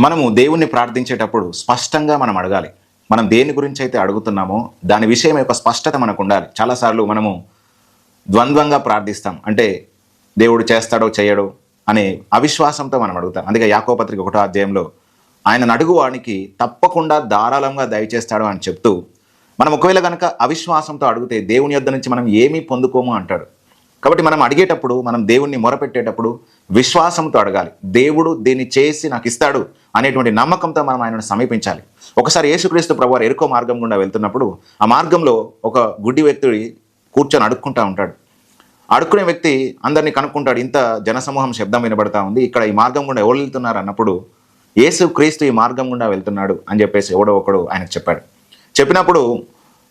మనము దేవుణ్ణి ప్రార్థించేటప్పుడు స్పష్టంగా మనం అడగాలి. మనం దేని గురించి అయితే అడుగుతున్నామో దాని విషయం యొక్క స్పష్టత మనకు ఉండాలి. చాలాసార్లు మనము ద్వంద్వంగా ప్రార్థిస్తాం. అంటే దేవుడు చేస్తాడో చేయడో అనే అవిశ్వాసంతో మనం అడుగుతాం. అందుకే యాకోపత్రిక ఒకటో అధ్యాయంలో ఆయన అడుగువానికి తప్పకుండా ధారాళంగా దయచేస్తాడు అని చెప్తూ మనం ఒకవేళ కనుక అవిశ్వాసంతో అడిగితే దేవుని యొద్ద నుంచి మనం ఏమీ పొందుకోము అంటాడు. కాబట్టి మనం అడిగేటప్పుడు మనం దేవుణ్ణి మొరపెట్టేటప్పుడు విశ్వాసంతో అడగాలి. దేవుడు దీన్ని చేసి నాకు ఇస్తాడు అనేటువంటి నమ్మకంతో మనం ఆయనను సమీపించాలి. ఒకసారి యేసుక్రీస్తు ప్రభు ఎరుకో మార్గం గుండా వెళ్తున్నప్పుడు ఆ మార్గంలో ఒక గుడ్డి వ్యక్తి కూర్చొని అడుక్కుంటా ఉంటాడు. అడుక్కునే వ్యక్తి అందరినీ కనుక్కుంటాడు ఇంత జనసమూహం శబ్దం వినబడతా ఉంది ఇక్కడ ఈ మార్గం గుండా ఎవరు వెళ్తున్నారు? అన్నప్పుడు యేసు క్రీస్తు ఈ మార్గం గుండా వెళ్తున్నాడు అని చెప్పేసి ఎవడో ఒకడు ఆయనకు చెప్పాడు. చెప్పినప్పుడు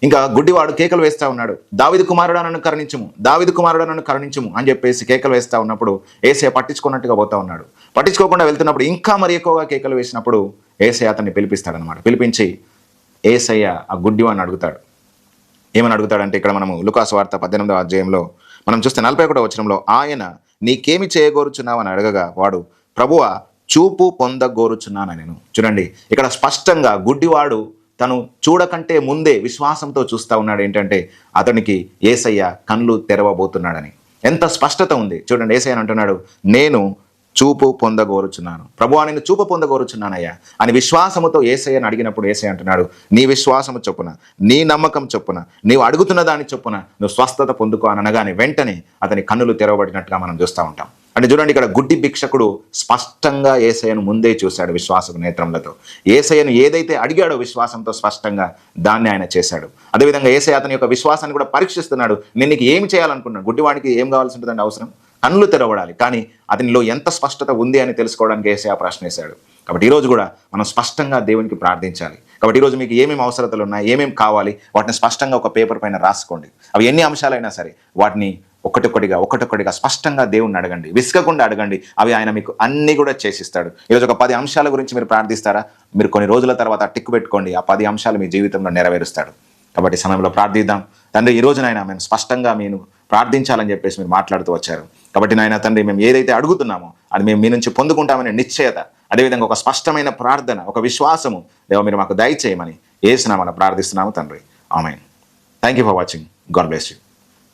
ఇంకా గుడ్డివాడు కేకలు వేస్తా ఉన్నాడు. దావిది కుమారుడు నన్ను కరుణించము. దావిది కుమారుడు నన్ను కరుణించము అని చెప్పేసి కేకలు వేస్తా ఉన్నప్పుడు ఏసే పట్టించుకున్నట్టుగా పోతా ఉన్నాడు. పట్టించుకోకుండా వెళ్తున్నప్పుడు ఇంకా మరి ఎక్కువగా కేకలు వేసినప్పుడు ఏసే అతన్ని పిలిపిస్తాడనమాట పిలిపించి ఏసయ్య ఆ గుడ్డివాడిని అడుగుతాడు. ఏమని అడుగుతాడంటే ఇక్కడ మనము లుకాసు వార్త పద్దెనిమిదవ అధ్యాయంలో మనం చూస్తే నలభై ఒకటో వచనంలో ఆయన నీకేమి చేయగోరుచున్నావు అని అడగగా వాడు ప్రభువ చూపు పొందగోరుచున్నాను నేను చూడండి ఇక్కడ స్పష్టంగా గుడ్డివాడు తను చూడకంటే ముందే విశ్వాసంతో చూస్తా ఉన్నాడు ఏంటంటే అతనికి ఏసయ్య కళ్ళు తెరవబోతున్నాడని. ఎంత స్పష్టత ఉంది. చూడండి ఏసయ్య అని అంటున్నాడు నేను చూపు పొందగోరుచున్నాను. ప్రభువా నేను చూపు పొందగోరుచున్నానయ్యా. అని విశ్వాసముతో ఏసయ్యని అడిగినప్పుడు ఏసయ్య అంటున్నాడు నీ విశ్వాసము చొప్పున నీ నమ్మకం చొప్పున నీవు అడుగుతున్న దాని చొప్పున నువ్వు స్వస్థత పొందుకో అనగానే వెంటనే అతని కన్నులు తెరవబడినట్టుగా మనం చూస్తూ ఉంటాం. అంటే చూడండి ఇక్కడ గుడ్డి భిక్షకుడు స్పష్టంగా ఏసయ్యను ముందే చూశాడు విశ్వాసపు నేత్రములతో. ఏసయ్యను ఏదైతే అడిగాడో విశ్వాసంతో స్పష్టంగా దాన్ని ఆయన చేశాడు. అదేవిధంగా ఏసయ్య అతని యొక్క విశ్వాసాన్ని కూడా పరీక్షిస్తున్నాడు. నేను నీకు ఏమి చేయాలనుకున్నాను గుడ్డివాడికి ఏం కావాల్సి ఉంటుందండి అవసరం? కళ్ళు తెరవడాలి. కానీ అతనిలో ఎంత స్పష్టత ఉంది అని తెలుసుకోవడానికి ఏసే ఆ ప్రశ్న వేశాడు కాబట్టి ఈరోజు కూడా మనం స్పష్టంగా దేవునికి ప్రార్థించాలి. కాబట్టి ఈరోజు మీకు ఏమేమి అవసరతలు ఉన్నాయి? ఏమేమి కావాలి? వాటిని స్పష్టంగా ఒక పేపర్ పైన రాసుకోండి. అవి ఎన్ని అంశాలైనా సరే వాటిని ఒకటొక్కటిగా ఒకటొక్కటిగా స్పష్టంగా దేవుణ్ణి అడగండి. విసుకకుండా అడగండి. అవి ఆయన మీకు అన్ని కూడా చేసిస్తాడు. ఈరోజు ఒక పది అంశాల గురించి మీరు ప్రార్థిస్తారా? మీరు కొన్ని రోజుల తర్వాత టిక్కు పెట్టుకోండి. ఆ పది అంశాలు మీ జీవితంలో నెరవేరుస్తాడు. కాబట్టి సమయంలో ప్రార్థిద్దాం. తండ్రి ఈ రోజునైనా మేము స్పష్టంగా మీరు ప్రార్థించాలని చెప్పేసి మీరు మాట్లాడుతూ వచ్చారు. కాబట్టి నాయన తండ్రి మేము ఏదైతే అడుగుతున్నామో అది మేము మీ నుంచి పొందుకుంటామనే నిశ్చయత అదేవిధంగా ఒక స్పష్టమైన ప్రార్థన ఒక విశ్వాసము దేవ మీరు మాకు దయచేయమని వేసినామని ప్రార్థిస్తున్నాము తండ్రి. ఆమె thank you for watching God bless you